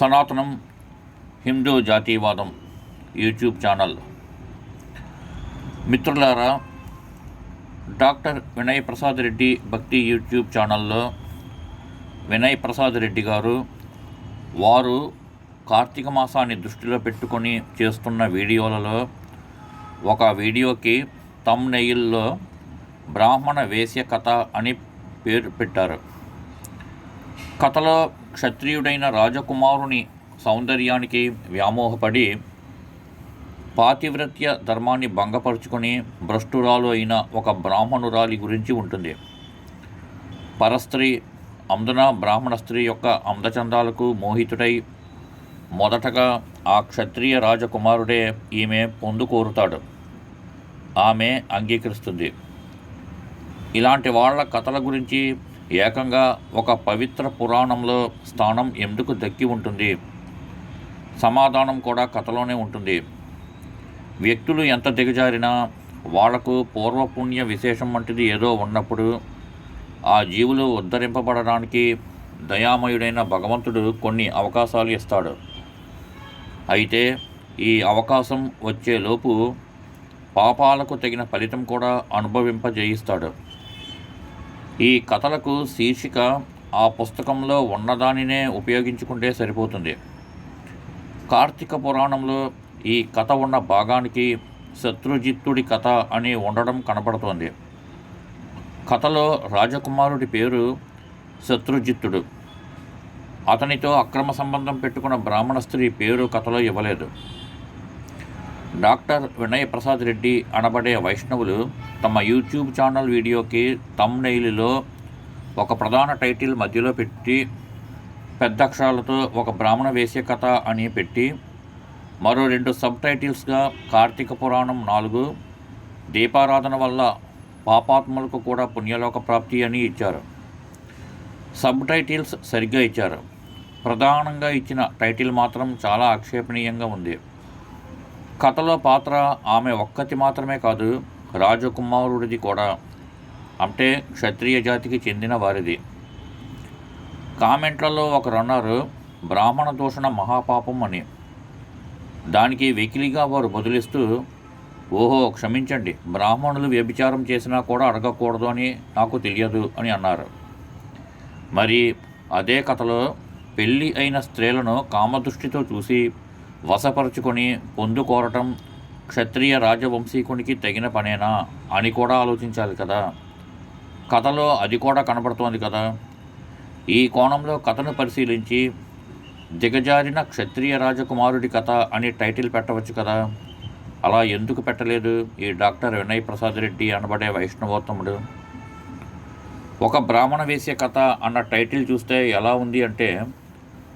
సనాతనం హిందూ జాతీయవాదం YouTube channel. మిత్రులారా డాక్టర్ వినయ్ ప్రసాద్ రెడ్డి భక్తి యూట్యూబ్ ఛానల్లో వినయ్ ప్రసాద్ రెడ్డి గారు వారు కార్తీక మాసాన్ని దృష్టిలో పెట్టుకొని చేస్తున్న వీడియోలలో ఒక వీడియోకి తమ్ నెయిల్లో బ్రాహ్మణ వేశ్య కథ అని పేరు పెట్టారు. కథలో క్షత్రియుడైన రాజకుమారుని సౌందర్యానికి వ్యామోహపడి పాతివ్రత్య ధర్మాన్ని భంగపరుచుకొని భ్రష్టురాలు అయిన ఒక బ్రాహ్మణురాలి గురించి ఉంటుంది. పరస్త్రీ అందున బ్రాహ్మణ స్త్రీ యొక్క అందచందాలకు మోహితుడై మొదటగా ఆ క్షత్రియ రాజకుమారుడే ఈమె పొందు కోరుతాడు. ఆమె అంగీకరిస్తుంది. ఇలాంటి వాళ్ళ కథల గురించి ఏకంగా ఒక పవిత్ర పురాణంలో స్థానం ఎందుకు దక్కి ఉంటుంది? సమాధానం కూడా కథలోనే ఉంటుంది. వ్యక్తులు ఎంత దిగజారినా వాళ్ళకు పూర్వపుణ్య విశేషం వంటిది ఏదో ఉన్నప్పుడు ఆ జీవులు ఉద్ధరింపబడడానికి దయామయుడైన భగవంతుడు కొన్ని అవకాశాలు ఇస్తాడు. అయితే ఈ అవకాశం వచ్చేలోపు పాపాలకు తగిన ఫలితం కూడా అనుభవింపజేయిస్తాడు. ఈ కథలకు శీర్షిక ఆ పుస్తకంలో ఉన్నదానినే ఉపయోగించుకుంటే సరిపోతుంది. కార్తీక పురాణంలో ఈ కథ ఉన్న భాగానికి శత్రుజిత్తుడి కథ అని ఉండడం కనపడుతోంది. కథలో రాజకుమారుడి పేరు శత్రుజిత్తుడు. అతనితో అక్రమ సంబంధం పెట్టుకున్న బ్రాహ్మణ స్త్రీ పేరు కథలో ఇవ్వలేదు. డాక్టర్ వినయ్ ప్రసాద్ రెడ్డి అనబడే వైష్ణవులు తమ యూట్యూబ్ ఛానల్ వీడియోకి తమ్నైలులో ఒక ప్రధాన టైటిల్ మధ్యలో పెట్టి పెద్ద అక్షరాలతో ఒక బ్రాహ్మణ వేసే కథ అని పెట్టి మరో రెండు సబ్ టైటిల్స్గా కార్తీక పురాణం నాలుగు దీపారాధన వల్ల పాపాత్మలకు కూడా పుణ్యలోక ప్రాప్తి అని ఇచ్చారు. సబ్ టైటిల్స్ సరిగ్గా ఇచ్చారు. ప్రధానంగా ఇచ్చిన టైటిల్ మాత్రం చాలా ఆక్షేపణీయంగా ఉంది. కథలో పాత్ర ఆమె ఒక్కటి మాత్రమే కాదు రాజకుమారుడిది కూడా. అంటే క్షత్రియ జాతికి చెందిన వారిది. కామెంట్లలో ఒకరు అన్నారు బ్రాహ్మణ దూషణ మహాపాపం అని. దానికి వెకిలిగా వారు బదులిస్తూ ఓహో క్షమించండి బ్రాహ్మణులు వ్యభిచారం చేసినా కూడా అడగకూడదు అని నాకు తెలియదు అని అన్నారు. మరి అదే కథలో పెళ్ళి అయిన స్త్రీలను కామదృష్టితో చూసి వశపరుచుకొని పొందుకోరటం క్షత్రియ రాజవంశీకునికి తగిన పనేనా అని కూడా ఆలోచించాలి కదా. కథలో అది కూడా కనబడుతోంది కదా. ఈ కోణంలో కథను పరిశీలించి దిగజారిన క్షత్రియ రాజకుమారుడి కథ అని టైటిల్ పెట్టవచ్చు కదా. అలా ఎందుకు పెట్టలేదు? ఈ డాక్టర్ వినయ్ ప్రసాద్ రెడ్డి అనబడే వైష్ణవోత్తముడు. ఒక బ్రాహ్మణ వేసే కథ అన్న టైటిల్ చూస్తే ఎలా ఉంది అంటే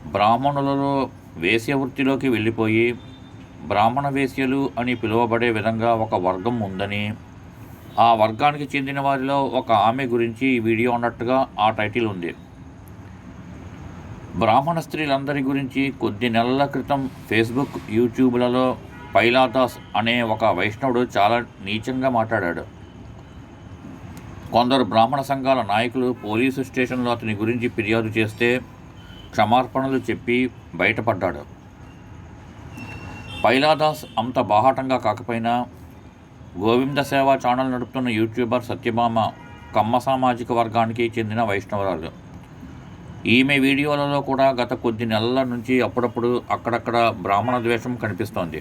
బ్రాహ్మణులలో వేశ్య వృత్తిలోకి వెళ్ళిపోయి బ్రాహ్మణ వేశ్యలు అని పిలువబడే విధంగా ఒక వర్గం ఉందని ఆ వర్గానికి చెందిన వారిలో ఒక ఆమె గురించి ఈ వీడియో అన్నట్టుగా ఆ టైటిల్ ఉంది. బ్రాహ్మణ స్త్రీలందరి గురించి కొద్ది నెలల క్రితం ఫేస్బుక్ యూట్యూబ్లలో పైలాదాస్ అనే ఒక వైష్ణవుడు చాలా నీచంగా మాట్లాడాడు. కొందరు బ్రాహ్మణ సంఘాల నాయకులు పోలీసు స్టేషన్లో అతని గురించి ఫిర్యాదు చేస్తే క్షమార్పణలు చెప్పి బయటపడ్డాడు. పైలాదాస్ అంత బాహాటంగా కాకపోయినా గోవింద సేవా ఛానల్ నడుపుతున్న యూట్యూబర్ సత్యభామ కమ్మ సామాజిక వర్గానికి చెందిన వైష్ణవరాలు. ఈమె వీడియోలలో కూడా గత కొద్ది నెలల నుంచి అప్పుడప్పుడు అక్కడక్కడ బ్రాహ్మణ ద్వేషం కనిపిస్తోంది.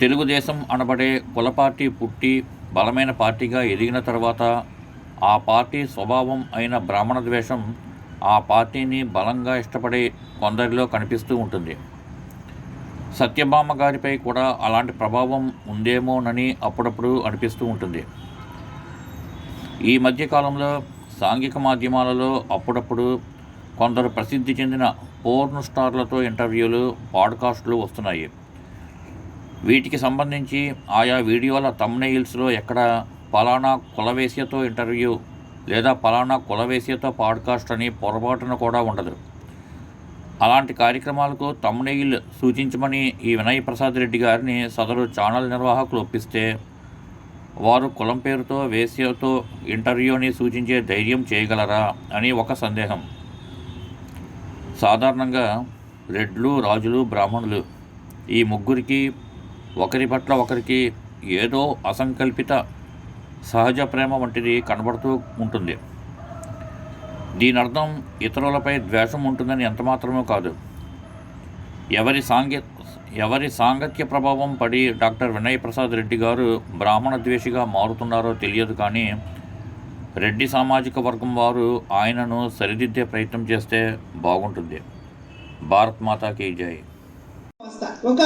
తెలుగుదేశం అనబడే కుల పార్టీ పుట్టి బలమైన పార్టీగా ఎదిగిన తర్వాత ఆ పార్టీ స్వభావం అయిన బ్రాహ్మణ ద్వేషం ఆ పార్టీని బలంగా ఇష్టపడే కొందరిలో కనిపిస్తూ ఉంటుంది. సత్యభామ గారిపై కూడా అలాంటి ప్రభావం ఉందేమోనని అప్పుడప్పుడు అనిపిస్తూ ఉంటుంది. ఈ మధ్యకాలంలో సాంఘిక మాధ్యమాలలో అప్పుడప్పుడు కొందరు ప్రసిద్ధి చెందిన పోర్న్ స్టార్లతో ఇంటర్వ్యూలు పాడ్కాస్టులు వస్తున్నాయి. వీటికి సంబంధించి ఆయా వీడియోల తమ్నెయిల్స్లో ఎక్కడ పలానా కులవేశ్యతో ఇంటర్వ్యూ లేదా పలానా కులవేశ్యతో పాడ్కాస్ట్ అని పొరపాటున కూడా ఉండదు. అలాంటి కార్యక్రమాలకు తమ్నెయిల్ సూచించమని ఈ వినయ్ ప్రసాద్ రెడ్డి గారిని సదరు ఛానల్ నిర్వాహకులు ఒప్పిస్తే వారు కులం పేరుతో వేశ్యతో ఇంటర్వ్యూని సూచించే ధైర్యం చేయగలరా అని ఒక సందేహం. సాధారణంగా రెడ్లు రాజులు బ్రాహ్మణులు ఈ ముగ్గురికి ఒకరి పట్ల ఒకరికి ఏదో అసంకల్పిత సహజ ప్రేమ వంటిది కనబడుతూ ఉంటుంది. దీని అర్థం ఇతరులపై ద్వేషం ఉంటుందని ఎంతమాత్రమో కాదు. ఎవరి సాంగ్య ఎవరి సాంగత్య ప్రభావం పడి డాక్టర్ వినయ్ ప్రసాద్ రెడ్డి గారు బ్రాహ్మణ ద్వేషిగా మారుతున్నారో తెలియదు కానీ రెడ్డి సామాజిక వర్గం వారు ఆయనను సరిదిద్దే ప్రయత్నం చేస్తే బాగుంటుంది. భారత్ మాతాకి జై. ఒక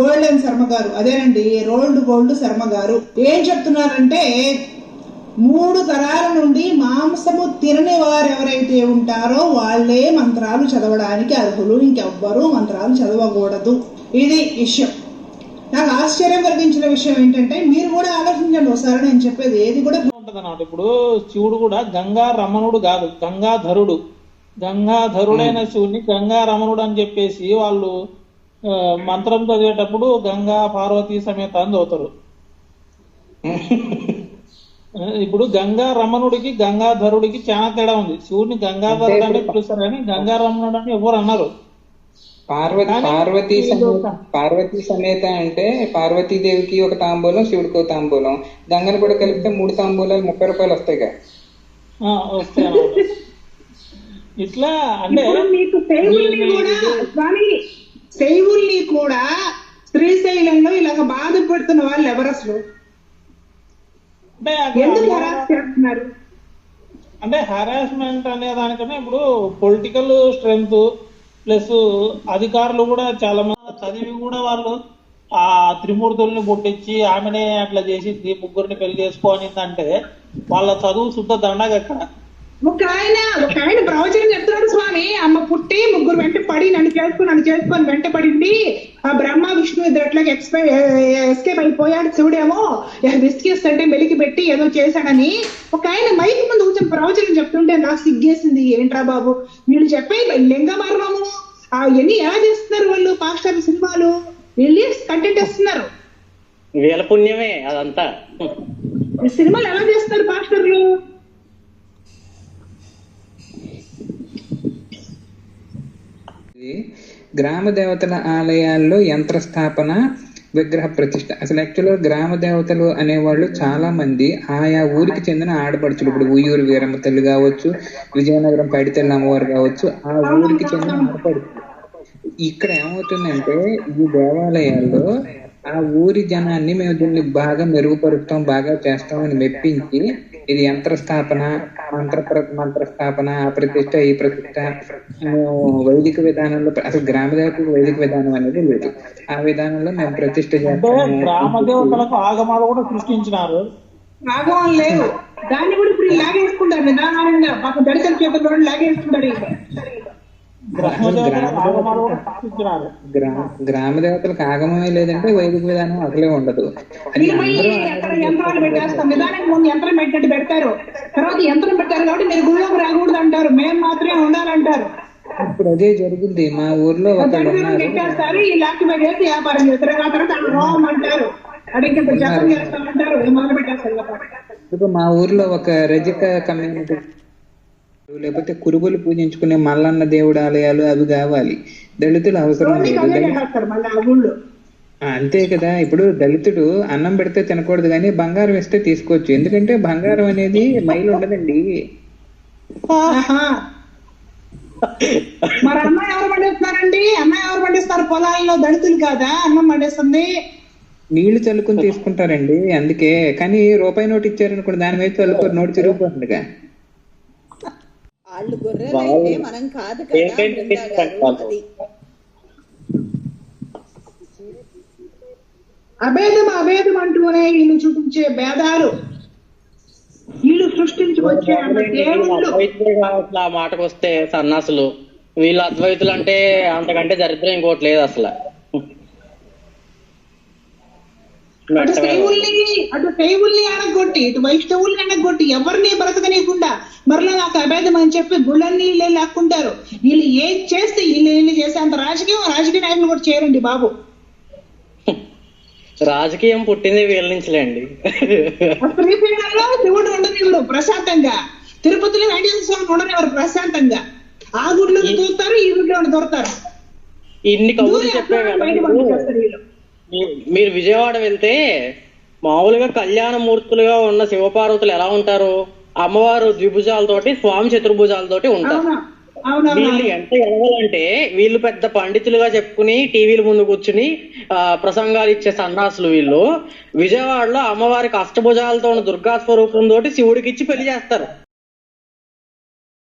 గోల్డెన్ శర్మ గారు అదేనండి రోల్డ్ గోల్డ్ శర్మ గారు ఏం చెప్తున్నారంటే మూడు తరాల నుండి మాంసము తినని వారు ఎవరైతే ఉంటారో వాళ్ళే మంత్రాలు చదవడానికి అర్హులు. ఇంకెవ్వరూ మంత్రాలు చదవకూడదు. ఇది విషయం. నాకు ఆశ్చర్యం కలిగించిన విషయం ఏంటంటే మీరు కూడా ఆలోచించండి ఒకసారి నేను చెప్పేది ఏది కూడా ఉంటదన్నమాట. ఇప్పుడు శివుడు కూడా గంగా రమణుడు కాదు గంగాధరుడు. గంగాధరుడైన శివుడిని గంగా రమణుడు అని చెప్పేసి వాళ్ళు మంత్రం చదివేటప్పుడు గంగా పార్వతీ సమేత అని చదువుతారు ఇప్పుడు గంగా రమణుడికి గంగాధరుడికి చాలా తేడా ఉంది. శివుడిని గంగాధరుడు అని పిలుస్తారు కానీ గంగా రమణుడు అని ఎవరు అన్నారు పార్వతి పార్వతీ సమేత ఒక- పార్వతీ సమేత అంటే పార్వతీదేవికి ఒక తాంబూలం శివుడికి ఒక తాంబూలం. గంగను కూడా కలిపితే మూడు తాంబూలాలు ముప్పై రూపాయలు వస్తాయి అన్నమాట. ఇట్లా అంటే మీకు కూడా స్వామి. కూడా శ్రీశైలంలో ఇలాగ బాధపడుతున్న వాళ్ళు ఎవరు అసలు ఎందుకు హరాస్ చేస్తున్నారు అంటే హరాస్మెంట్ అనే దానికన్నా ఇప్పుడు పొలిటికల్ స్ట్రెంగ్త్ ప్లస్ అధికారులు కూడా చాలా మంది చదివి కూడా వాళ్ళు ఆ త్రిమూర్తుల్ని పుట్టించి ఆమెనే అట్లా చేసి ముగ్గురిని పెళ్ళి చేసుకోనిందంటే వాళ్ళ చదువు శుద్ధ దండగ అక్కడ ఒక ఆయన ఒక ఆయన ప్రవచనం చెప్తున్నాడు స్వామి. అమ్మ పుట్టి ముగ్గురు వెంట పడి నన్ను చేసుకుని నన్ను చేసుకొని వెంట పడింది. ఆ బ్రహ్మ విష్ణు ఇద్దరు ఎట్లాగ ఎక్స్పై ఎస్కేప్ అయిపోయాడు. శివుడేమో బిస్కెట్స్ అంటే మెలికి పెట్టి ఏదో చేశాడని ఒక ఆయన మైక్ ముందు కూర్చొని ప్రవచనం చెప్తుంటే నాకు సిగ్గేసింది. ఏంట్రా బాబు? వీళ్ళు చెప్పే లింగ మర్మము అవన్నీ ఎలా చేస్తున్నారు వాళ్ళు పాస్టర్ సినిమాలు? వెళ్ళి కంటెంట్ ఇస్తున్నారు వీళ్ళ పుణ్యమే అదంతా. సినిమాలు ఎలా చేస్తారు పాస్టర్లు? గ్రామ దేవతల ఆలయాల్లో యంత్ర స్థాపన విగ్రహ ప్రతిష్ట. అసలు యాక్చువల్గా గ్రామ దేవతలు అనేవాళ్ళు చాలా మంది. ఆయా ఊరికి చెందిన ఆడపడుచులు. ఇప్పుడు ఉయ్యూరు వీరమ్మ తల్లి కావచ్చు విజయనగరం పైడితల్లి అమ్మవారు కావచ్చు ఆ ఊరికి చెందిన ఆడపడుచులు. ఇక్కడ ఏమవుతుందంటే ఈ దేవాలయాల్లో ఆ ఊరి జనాన్ని మేము దీన్ని బాగా మెరుగుపరుస్తాం బాగా చేస్తాం అని మెప్పించి ఇది యంత్ర స్థాపన మంత్ర ప్ర- మంత్ర స్థాపన ఆ ప్రతిష్ట ఈ ప్రతిష్ట వైదిక విధానంలో అసలు గ్రామ దేవతలకు వైదిక విధానం అనేది లేదు. ఆ విధానంలో మేము ప్రతిష్ట అంటే గ్రామ చేస్తాము దేవతలకు ఆగమాలు కూడా సృష్టించినారు. రాఘవం లేవు దాన్ని కూడా ఇప్పుడు లాగేసుకుంటారు నిదానంగా. పాపం దళితుల చేతుల్లో లాగేసుకుంటారు. గ్రామ దేవతలకు ఆగమమే లేదంటే వైదిక విధానం అసలే ఉండదు. యంత్రాలు పెట్టేస్తాం నిదానంగా ముందు యంత్రం పెట్టినట్టు పెడతారు. తర్వాత యంత్రం పెట్టారు కాబట్టి మీరు గుళ్ళోకి రాకూడదు అంటారు. మేము మాత్రమే ఉండాలంటారు. ఇప్పుడు అదే జరుగుద్ది. మా ఊర్లో పెట్టేస్తారు. ఈ లాక్ పెట్టేసి వ్యాపారం చేస్తారు. ఆ తర్వాత అంటారు. అడిగి జపం చేస్తామంటారు. మొదలు పెట్టేస్తారు ఇప్పుడు మా ఊర్లో ఒక రజక కమ్యూనిటీ లేకపోతే కురుబులు పూజించుకునే మల్లన్న దేవుడు ఆలయాలు అవి కావాలి. దళితులు అవసరం లేదు. అంతే కదా. ఇప్పుడు దళితుడు అన్నం పెడితే తినకూడదు కానీ బంగారం ఇస్తే తీసుకోవచ్చు. ఎందుకంటే బంగారం అనేది మైలు ఉండదండి. మరి అన్నం ఎవరు పండిస్తున్నారండి? అన్నం ఎవరు పండిస్తారు? పొలాల్లో దళితులు కాదా? అన్నం పండిస్తుంది. నీళ్ళు చల్లుకుని తీసుకుంటారండి అందుకే. కానీ రూపాయి నోటు ఇచ్చారనుకోండి దాని మీద చల్లుకొని నోటు తిరిగిపోతుందిగా వాళ్ళు గొర్రెలు అయితే మనం కాదు కదా. అది. అభేదం అభేదం అంటూనే వీళ్ళు చూపించే భేదాలు. వీళ్ళు సృష్టించుకొచ్చే కావచ్చు ఆ మాటకు వస్తే సన్నాసులు. వీళ్ళు అద్వైతులు అంటే అంతకంటే దరిద్రం ఇంకోటి లేదు అసలు. అటు శైవుల్ని అటు శైవుల్ని అనగొట్టి ఇటు వైష్ణవుల్ని అనగొట్టి ఎవరిని బ్రతకనీయకుండా మరలా నాకు అభేదం అని చెప్పి గుళ్ళన్నీ వీళ్ళే లాక్కుంటారు. వీళ్ళు ఏం చేస్తే వీళ్ళు వీళ్ళు చేసేంత రాజకీయం రాజకీయ నాయకులు కూడా చేయరండి బాబు. రాజకీయం పుట్టింది వీళ్ళ నుంచిలేండి. శివుడు ఉండనివ్వడు ప్రశాంతంగా. తిరుపతిలో వెంకటేశ్వర స్వామి ఉండనివ్వరు ప్రశాంతంగా. ఆ గుడిలోకి దూరుతారు ఈ గుడిలో దూరతారు ఇన్ని కబుర్లు దూరి మీరు విజయవాడ వెళ్తే మామూలుగా కళ్యాణ మూర్తులుగా ఉన్న శివపార్వతులు ఎలా ఉంటారు? అమ్మవారు ద్విభుజాలతోటి స్వామి చతుర్భుజాలతోటి ఉంటారు. వీళ్ళు ఎంత ఎదగాలంటే వీళ్ళు పెద్ద పండితులుగా చెప్పుకుని టీవీల ముందు కూర్చుని ఆ, ప్రసంగాలు ఇచ్చే సన్నాసులు వీళ్ళు. విజయవాడలో అమ్మవారికి అష్టభుజాలతో ఉన్న దుర్గా స్వరూపం తోటి శివుడికి ఇచ్చి పెళ్ళి చేస్తారు.